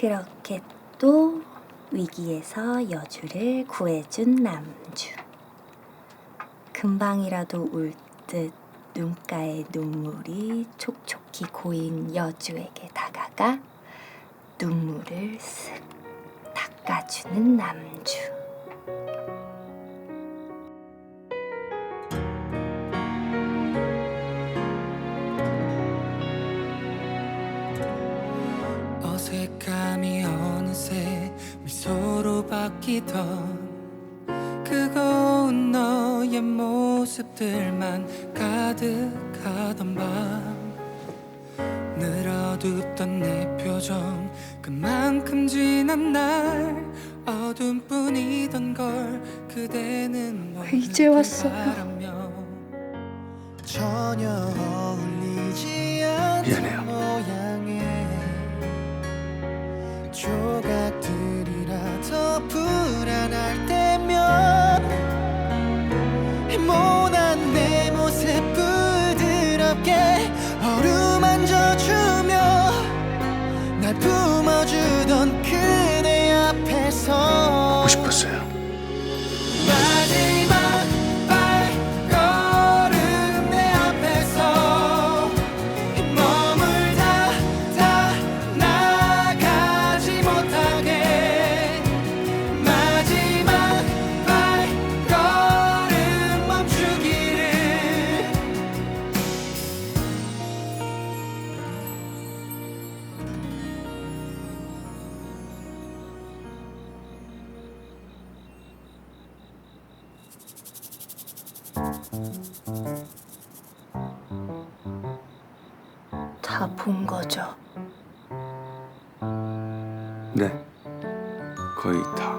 그렇게 또 위기에서 여주를 구해준 남주. 금방이라도 울 듯 눈가에 눈물이 촉촉히 고인 여주에게 다가가 눈물을 쓱 닦아주는 남주. 색함이 어느새 미소로 바뀌던 그거운 너의 모습들만 가득하던 밤 늘 어둡던 내 표정 그만큼 지난 날 어둠뿐이던 걸 그대는 왜 이제 왔어요? 전혀 보고 싶었어요. 다 본 거죠. 네, 거의 다.